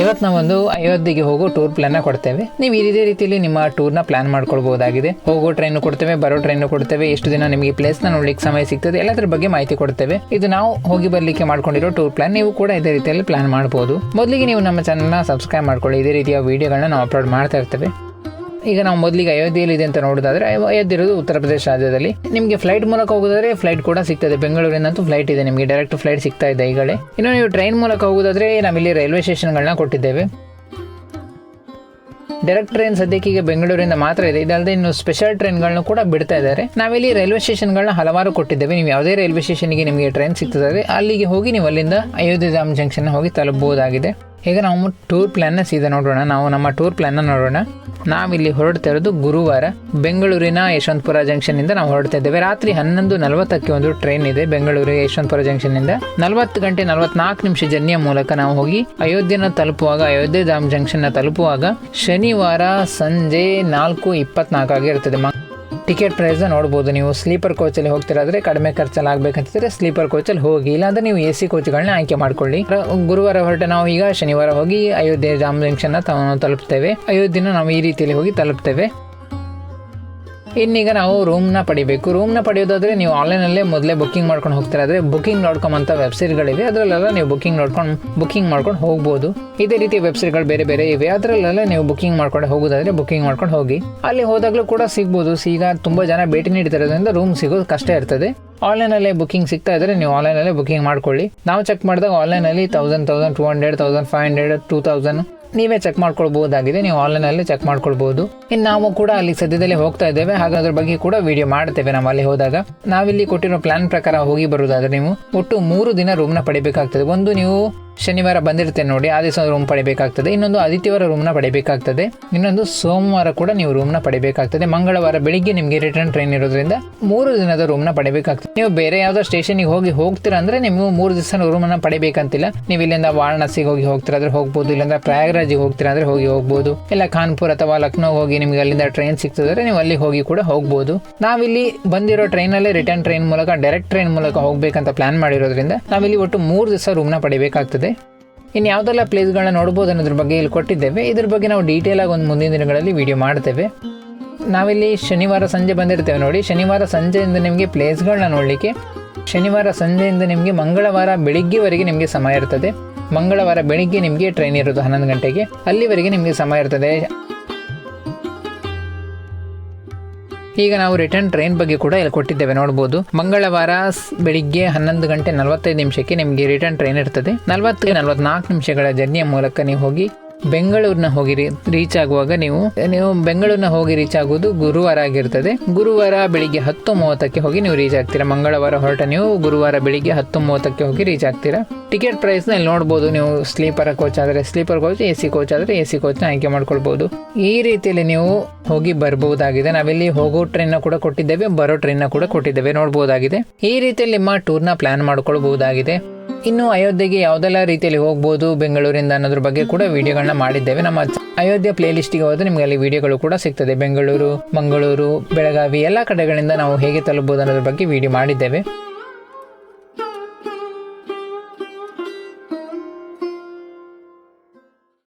ಇವತ್ತು ನಾವೊಂದು ಅಯೋಧ್ಯೆಗೆ ಹೋಗೋ ಟೂರ್ ಪ್ಲಾನ್ ಕೊಡ್ತೇವೆ. ನೀವು ಇದೇ ರೀತಿಯಲ್ಲಿ ನಿಮ್ಮ ಟೂರ್ನ ಪ್ಲಾನ್ ಮಾಡ್ಕೊಳ್ಬಹುದಾಗಿದೆ ಹೋಗೋ ಟ್ರೈನ್ ಕೊಡ್ತೇವೆ, ಬರೋ ಟ್ರೈನ್ ಕೊಡ್ತೇವೆ, ಎಷ್ಟು ದಿನ ನಿಮಗೆ ಪ್ಲೇಸ್ನ ನೋಡ್ಲಿಕ್ಕೆ ಸಮಯ ಸಿಗ್ತದೆ, ಎಲ್ಲದರ ಬಗ್ಗೆ ಮಾಹಿತಿ ಕೊಡ್ತೇವೆ. ಇದು ನಾವು ಹೋಗಿ ಬರ್ಲಿಕ್ಕೆ ಮಾಡ್ಕೊಂಡಿರೋ ಟೂರ್ ಪ್ಲಾನ್ ನೀವು ಕೂಡ ಇದೇ ರೀತಿಯಲ್ಲಿ ಪ್ಲಾನ್ ಮಾಡಬಹುದು ಮೊದಲಿಗೆ ನೀವು ನಮ್ಮ ಚಾನಲ್ನ ಸಬ್ಸ್ಕ್ರೈಬ್ ಮಾಡ್ಕೊಳ್ಳಿ, ಇದೇ ರೀತಿಯ ವಿಡಿಯೋಗಳನ್ನ ನಾವು ಅಪ್ಲೋಡ್ ಮಾಡ್ತಾ ಇರ್ತೇವೆ. ಈಗ ನಾವು ಮೊದಲಿಗೆ ಅಯೋಧ್ಯೆಯಲ್ಲಿ ಇದೆ ಅಂತ ನೋಡೋದಾದ್ರೆ ಅಯೋ- ಅಯೋಧ್ಯೆ ಇರೋದು ಉತ್ತರ ಪ್ರದೇಶ ರಾಜ್ಯದಲ್ಲಿ. ನಿಮಗೆ ಫ್ಲೈಟ್ ಮೂಲಕ ಹೋಗೋದಾದ್ರೆ ಫ್ಲೈಟ್ ಕೂಡ ಸಿಗ್ತದೆ. ಬೆಂಗಳೂರಿನಂತೂ ಫ್ಲೈಟ್ ಇದೆ, ನಿಮಗೆ ಡೈರೆಕ್ಟ್ ಫ್ಲೈಟ್ ಸಿಗ್ತಾ ಇದೆ ಈಗಲೇ ಇನ್ನು ನೀವು ಟ್ರೈನ್ ಮೂಲಕ ಹೋಗೋದಾದ್ರೆ, ನಾವಿಲ್ಲಿ ರೈಲ್ವೆ ಸ್ಟೇಷನ್ಗಳನ್ನ ಕೊಟ್ಟಿದ್ದೇವೆ. ಡೈರೆಕ್ಟ್ ಟ್ರೈನ್ ಸದ್ಯಕ್ಕೆ ಈಗ ಬೆಂಗಳೂರಿಂದ ಮಾತ್ರ ಇದೆ. ಇದಲ್ಲದೆ ಇನ್ನು ಸ್ಪೆಷಲ್ ಟ್ರೈನ್ಗಳನ್ನ ಕೂಡ ಬಿಡ್ತಾ ಇದ್ದಾರೆ. ನಾವಿಲ್ಲಿ ರೈಲ್ವೆ ಸ್ಟೇಷನ್ಗಳನ್ನ ಹಲವಾರು ಕೊಟ್ಟಿದ್ದೇವೆ. ನೀವು ಯಾವುದೇ ರೈಲ್ವೆ ಸ್ಟೇಷನ್ಗೆ ನಿಮಗೆ ಟ್ರೈನ್ ಸಿಗ್ತದೆ, ಅಲ್ಲಿಗೆ ಹೋಗಿ ನೀವು ಅಲ್ಲಿಂದ ಅಯೋಧ್ಯೆ ಧಾಮ್ ಜಂಕ್ಷನ್ ಹೋಗಿ ತಲುಪಬಹುದಾಗಿದೆ. ಈಗ ನಾವು ಟೂರ್ ಪ್ಲಾನ್ನ ಸೀದಾ ನೋಡೋಣ. ನಾವು ನಮ್ಮ ಟೂರ್ ಪ್ಲ್ಯಾನ್ನ ನೋಡೋಣ. ನಾವಿಲ್ಲಿ ಹೊರಡ್ತಾ ಇರೋದು ಗುರುವಾರ. ಬೆಂಗಳೂರಿನ ಯಶವಂತಪುರ ಜಂಕ್ಷನ್ ಇಂದ ನಾವು ಹೊರಡ್ತಾ ಇದ್ದೇವೆ. ರಾತ್ರಿ ಹನ್ನೊಂದು ನಲವತ್ತಕ್ಕೆ ಒಂದು ಟ್ರೈನ್ ಇದೆ ಬೆಂಗಳೂರು ಯಶವಂತಪುರ ಜಂಕ್ಷನ್ ಇಂದ ನಲವತ್ತು ಗಂಟೆ ನಲವತ್ನಾಲ್ಕು ನಿಮಿಷ ಜರ್ನಿಯ ಮೂಲಕ ನಾವು ಹೋಗಿ ಅಯೋಧ್ಯೆನ ತಲುಪುವಾಗ, ಅಯೋಧ್ಯೆ ಧಾಮ್ ಜಂಕ್ಷನ್ನ ತಲುಪುವಾಗ ಶನಿವಾರ ಸಂಜೆ ನಾಲ್ಕು ಇಪ್ಪತ್ನಾಲ್ಕು ಆಗಿರ್ತದೆ. ಮ- ಟಿಕೆಟ್ ಪ್ರೈಸ್ ನೋಡ್ಬೋದು ನೀವು. ಸ್ಲೀಪರ್ ಕೋಚಲ್ಲಿ ಹೋಗ್ತಿರಾದ್ರೆ ಕಡಿಮೆ ಖರ್ಚಲ್ಲಿ ಆಗಬೇಕಂತಿದ್ರೆ ಸ್ಲೀಪರ್ ಕೋಚಲ್ಲಿ ಹೋಗಿ. ಇಲ್ಲಾಂದ್ರೆ ನೀವು ಎ ಸಿ ಕೋಚ್ಗಳನ್ನ ಆಯ್ಕೆ ಮಾಡ್ಕೊಳ್ಳಿ. ಗುರುವಾರ ಹೊರಟ ನಾವು ಈಗ ಶನಿವಾರ ಹೋಗಿ ಅಯೋಧ್ಯೆ ಜಾಮ್ ಜಂಕ್ಷನ್ ತಲುಪ್ತೇವೆ. ಅಯೋಧ್ಯೆನ ನಾವು ಈ ರೀತಿಯಲ್ಲಿ ಹೋಗಿ ತಲುಪ್ತೇವೆ. ಇನ್ನೀಗ ನಾವು ರೂಮ್ನ ಪಡಿಬೇಕು. ರೂಮ್ನ ಪಡೆಯೋದಾದ್ರೆ ನೀವು ಆನ್ಲೈನಲ್ಲೇ ಮೊದಲೇ ಬುಕ್ಕಿಂಗ್ ಮಾಡ್ಕೊಂಡು ಹೋಗ್ತಿರಾದ್ರೆ ಬುಕಿಂಗ್ ಡಾಟ್ ಕಾಮ್ ಅಂತ ವೆಬ್ಸೈಟ್ಗಳಿವೆ ಅದರಲ್ಲೆಲ್ಲ ನೀವು ಬುಕಿಂಗ್ ನೋಡ್ಕೊಂಡು ಬುಕ್ಕಿಂಗ್ ಮಾಡ್ಕೊಂಡು ಹೋಗ್ಬೋದು. ಇದೇ ರೀತಿ ವೆಬ್ಸೈಟ್ಗಳು ಬೇರೆ ಬೇರೆ ಇವೆ. ಅದರಲ್ಲೆಲ್ಲ ನೀವು ಬುಕಿಂಗ್ ಮಾಡ್ಕೊಂಡು ಹೋಗೋದಾದರೆ ಬುಕ್ಕಿಂಗ್ ಮಾಡ್ಕೊಂಡು ಹೋಗಿ. ಅಲ್ಲಿ ಹೋದಾಗಲೂ ಕೂಡ ಸಿಗ್ಬೋದು. ಈಗ ತುಂಬ ಜನ ಭೇಟಿ ನೀಡ್ತಿರೋದ್ರಿಂದ ರೂಮ್ ಸಿಗೋದು ಕಷ್ಟ ಇರ್ತದೆ. ಆನ್ಲೈನಲ್ಲೇ ಬುಕ್ಕಿಂಗ್ ಸಿಗ್ತಾ ಇದ್ರೆ ನೀವು ಆನ್ಲೈನಲ್ಲೇ ಬುಕಿಂಗ್ ಮಾಡ್ಕೊಳ್ಳಿ. ನಾವು ಚೆಕ್ ಮಾಡಿದಾಗ ಆನ್ಲೈನಲ್ಲಿ thousand thousand two hundred thousand five hundred two thousand ನೀವೇ ಚೆಕ್ ಮಾಡ್ಕೊಳ್ಬಹುದಾಗಿದೆ. ನೀವು ಆನ್ಲೈನಲ್ಲಿ ಚೆಕ್ ಮಾಡ್ಕೊಳ್ಬಹುದು. ಇನ್ನು ನಾವು ಕೂಡ ಅಲ್ಲಿ ಸದ್ಯದಲ್ಲೇ ಹೋಗ್ತಾ ಇದ್ದೇವೆ. ಹಾಗೆ ಅದ್ರ ಬಗ್ಗೆ ಕೂಡ ವಿಡಿಯೋ ಮಾಡ್ತೇವೆ ನಾವು ಅಲ್ಲಿ ಹೋದಾಗ. ನಾವಿಲ್ಲಿ ಕೊಟ್ಟಿರೋ ಪ್ಲಾನ್ ಪ್ರಕಾರ ಹೋಗಿ ಬರುವುದಾದ್ರೆ ನೀವು ಒಟ್ಟು ಮೂರು ದಿನ ರೂಮ್ನ ಪಡಿಬೇಕಾಗ್ತದೆ. ಒಂದು ನೀವು ಶನಿವಾರ ಬಂದಿರುತ್ತೆ ನೋಡಿ ಆ ದಿವಸ ರೂಮ್ ಪಡಿಬೇಕಾಗ್ತದೆ. ಇನ್ನೊಂದು ಆದಿತ್ಯವಾರ ರೂಮ್ನ ಪಡಿಬೇಕಾಗ್ತದೆ. ಇನ್ನೊಂದು ಸೋಮವಾರ ಕೂಡ ನೀವು ರೂಮ್ನ ಪಡೆಯಬೇಕಾಗ್ತದೆ ಮಂಗಳವಾರ ಬೆಳಿಗ್ಗೆ ನಿಮಗೆ ರಿಟರ್ನ್ ಟ್ರೈನ್ ಇರೋದ್ರಿಂದ ಮೂರು ದಿನದ ರೂಮ್ನ ಪಡಿಬೇಕಾಗ್ತದೆ. ನೀವು ಬೇರೆ ಯಾವ್ದೋ ಸ್ಟೇಷನ್ಗೆ ಹೋಗಿ ಹೋಗ್ತೀರಾ ಅಂದ್ರೆ ನೀವು ಮೂರು ದಿವಸ ರೂಮನ್ನ ಪಡಿಬೇಕಂತಿಲ್ಲ. ನೀವು ಇಲ್ಲಿಂದ ವಾರಣಾಸಿಗೆ ಹೋಗಿ ಹೋಗ್ತೀರಾ ಅಂದ್ರೆ ಹೋಗ್ಬೋದು ಇಲ್ಲಾಂದ್ರೆ ಪ್ರಯಾಗ್ರಾಜಿಗೆ ಹೋಗ್ತೀರಾ ಅಂದ್ರೆ ಹೋಗಿ ಹೋಗ್ಬೋದು. ಇಲ್ಲ ಕಾನ್ಪುರ್ ಅಥವಾ ಲಕ್ನೋ ಹೋಗಿ ನಿಮಗೆ ಅಲ್ಲಿಂದ ಟ್ರೈನ್ ಸಿಗ್ತದ್ರೆ ನೀವು ಅಲ್ಲಿ ಹೋಗಿ ಕೂಡ ಹೋಗ್ಬೋದು. ನಾವಿಲ್ಲಿ ಬಂದಿರೋ ಟ್ರೈನ್ ಟ್ರೈನಲ್ಲೇ ರಿಟರ್ನ್ ಟ್ರೈನ್ ಮೂಲಕ ಡೈರೆಕ್ಟ್ ಟ್ರೈನ್ ಮೂಲಕ ಹೋಗ್ಬೇಕಂತ ಪ್ಲಾನ್ ಮಾಡಿರೋದ್ರಿಂದ ನಾವಿಲ್ಲಿ ಒಟ್ಟು ಮೂರು ದಿವಸ ರೂಮ್ನ ಪಡಿಬೇಕಾಗ್ತದೆ. ಇನ್ನು ಯಾವುದೆಲ್ಲ ಪ್ಲೇಸ್ಗಳನ್ನ ನೋಡ್ಬೋದು ಅನ್ನೋದ್ರ ಬಗ್ಗೆ ಇಲ್ಲಿ ಕೊಟ್ಟಿದ್ದೇವೆ. ಇದ್ರ ಬಗ್ಗೆ ನಾವು ಡೀಟೇಲ್ ಆಗಿ ಒಂದು ಮುಂದಿನ ದಿನಗಳಲ್ಲಿ ವಿಡಿಯೋ ಮಾಡ್ತೇವೆ. ನಾವಿಲ್ಲಿ ಶನಿವಾರ ಸಂಜೆ ಬಂದಿರ್ತೇವೆ ನೋಡಿ. ಶನಿವಾರ ಸಂಜೆಯಿಂದ ನಿಮಗೆ ಪ್ಲೇಸ್ಗಳನ್ನ ನೋಡಲಿಕ್ಕೆ, ಶನಿವಾರ ಸಂಜೆಯಿಂದ ನಿಮಗೆ ಮಂಗಳವಾರ ಬೆಳಿಗ್ಗೆವರೆಗೆ ನಿಮಗೆ ಸಮಯ ಇರ್ತದೆ. ಮಂಗಳವಾರ ಬೆಳಿಗ್ಗೆ ನಿಮಗೆ ಟ್ರೈನ್ ಇರೋದು ಹನ್ನೊಂದು ಗಂಟೆಗೆ. ಅಲ್ಲಿವರೆಗೆ ನಿಮಗೆ ಸಮಯ ಇರ್ತದೆ. ಈಗ ನಾವು ರಿಟರ್ನ್ ಟ್ರೈನ್ ಬಗ್ಗೆ ಕೂಡ ಇಲ್ಲಿ ಕೊಟ್ಟಿದ್ದೇವೆ ನೋಡಬಹುದು ಮಂಗಳವಾರ ಬೆಳಿಗ್ಗೆ ಹನ್ನೊಂದು ಗಂಟೆ ನಲವತ್ತೈದು ನಿಮಿಷಕ್ಕೆ ನಿಮಗೆ ರಿಟರ್ನ್ ಟ್ರೈನ್ ಇರ್ತದೆ. ನಲವತ್ತು ನಲವತ್ನಾಲ್ಕು ನಿಮಿಷಗಳ ಜರ್ನಿಯ ಮೂಲಕ ನೀವು ಹೋಗಿ ಬೆಂಗಳೂರಿನ ಹೋಗಿ ರೀಚ್ ಆಗುವಾಗ ನೀವು ನೀವು ಬೆಂಗಳೂರಿನ ಹೋಗಿ ರೀಚ್ ಆಗುವುದು ಗುರುವಾರ ಆಗಿರ್ತದೆ. ಗುರುವಾರ ಬೆಳಿಗ್ಗೆ ಹತ್ತು ಮೂವತ್ತಕ್ಕೆ ಹೋಗಿ ನೀವು ರೀಚ್ ಆಗ್ತೀರಾ. ಮಂಗಳವಾರ ಹೊರಟ ನೀವು ಗುರುವಾರ ಬೆಳಿಗ್ಗೆ ಹತ್ತು ಮೂವತ್ತಕ್ಕೆ ಹೋಗಿ ರೀಚ್ ಆಗ್ತೀರಾ. ಟಿಕೆಟ್ ಪ್ರೈಸ್ನ ಇಲ್ಲಿ ನೋಡ್ಬೋದು ನೀವು ಸ್ಲೀಪರ್ ಕೋಚ್ ಆದರೆ sleeper coach A C coach ಆದರೆ ಎ ಸಿ ಕೋಚ್ನ ಆಯ್ಕೆ ಮಾಡ್ಕೊಳ್ಬಹುದು ಈ ರೀತಿಯಲ್ಲಿ ನೀವು ಹೋಗಿ ಬರಬಹುದಾಗಿದೆ ನಾವಿಲ್ಲಿ ಹೋಗೋ ಟ್ರೈನ್ನ ಕೂಡ ಕೊಟ್ಟಿದ್ದೇವೆ, ಬರೋ ಟ್ರೈನ್ನ ಕೂಡ ಕೊಟ್ಟಿದ್ದೇವೆ ನೋಡಬಹುದಾಗಿದೆ ಈ ರೀತಿಯಲ್ಲಿ ನಿಮ್ಮ ಟೂರ್ನ ಪ್ಲಾನ್ ಮಾಡ್ಕೊಳ್ಬಹುದಾಗಿದೆ ಇನ್ನು ಅಯೋಧ್ಯೆಗೆ ಯಾವುದೆಲ್ಲ ರೀತಿಯಲ್ಲಿ ಹೋಗ್ಬೋದು, ಬೆಂಗಳೂರಿಂದ ಅನ್ನೋದ್ರ ಬಗ್ಗೆ ಕೂಡ ವಿಡಿಯೋಗಳನ್ನ ಮಾಡಿದ್ದೇವೆ. ನಮ್ಮ ಅಯೋಧ್ಯೆ ಪ್ಲೇ ಲಿಸ್ಟಿಗೆ ಹೋದ್ರೆ ನಿಮಗೆ ಅಲ್ಲಿ ವಿಡಿಯೋಗಳು ಕೂಡ ಸಿಗ್ತದೆ. ಬೆಂಗಳೂರು, ಮಂಗಳೂರು, ಬೆಳಗಾವಿ, ಎಲ್ಲ ಕಡೆಗಳಿಂದ ನಾವು ಹೇಗೆ ತಲುಪಬಹುದು ಅನ್ನೋದ್ರ ಬಗ್ಗೆ ವಿಡಿಯೋ ಮಾಡಿದ್ದೇವೆ.